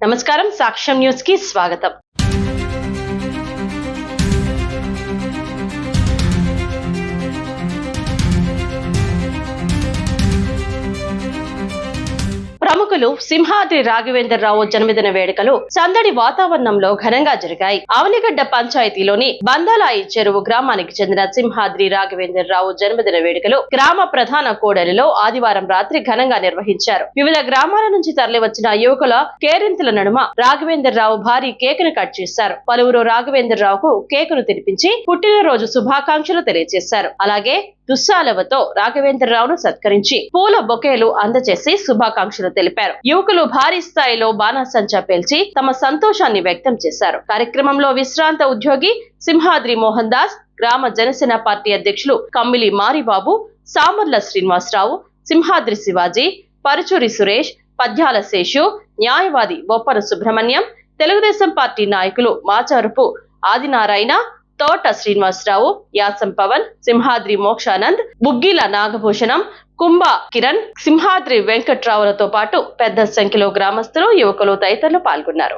నమస్కారం సాక్ష్యం న్యూస్ కి స్వాగతం ప్రముఖులు సింహాద్రి రాఘవేంద్రరావు జన్మదిన వేడుకలు సందడి వాతావరణంలో ఘనంగా జరిగాయి. అవనిగడ్డ పంచాయతీలోని బందలాయి చెరువు గ్రామానికి చెందిన సింహాద్రి రాఘవేంద్రరావు జన్మదిన వేడుకలు గ్రామ ప్రధాన కోడలిలో ఆదివారం రాత్రి ఘనంగా నిర్వహించారు. వివిధ గ్రామాల నుంచి తరలివచ్చిన యువకుల కేరింతల నడుమ రాఘవేంద్రరావు భారీ కేకును కట్ చేశారు. పలువురు రాఘవేంద్రరావుకు కేకును తినిపించి పుట్టినరోజు శుభాకాంక్షలు తెలియజేశారు. అలాగే దుస్సాలవతో రాఘవేంద్రరావును సత్కరించి పూల బొకేలు అందజేసి శుభాకాంక్షలు తెలిపారు. యువకులు భారీ స్థాయిలో బాణాసంచా పేల్చి తమ సంతోషాన్ని వ్యక్తం చేశారు. కార్యక్రమంలో విశ్రాంత ఉద్యోగి సింహాద్రి మోహన్ దాస్ గ్రామ జనసేన పార్టీ అధ్యక్షులు కమ్మిలి మారిబాబు సామర్ల శ్రీనివాసరావు సింహాద్రి శివాజీ పరుచూరి సురేష్ పద్యాల శేషు న్యాయవాది బొప్పన సుబ్రహ్మణ్యం తెలుగుదేశం పార్టీ నాయకులు మాచారుపు ఆదినారాయణ తోట శ్రీనివాసరావు యాసం పవన్ సింహాద్రి మోక్షానంద్ బుగ్గిల నాగభూషణం కుంభ కిరణ్ సింహాద్రి వెంకట్రావులతో పాటు పెద్ద సంఖ్యలో గ్రామస్తులు యువకులు తదితరులు పాల్గొన్నారు.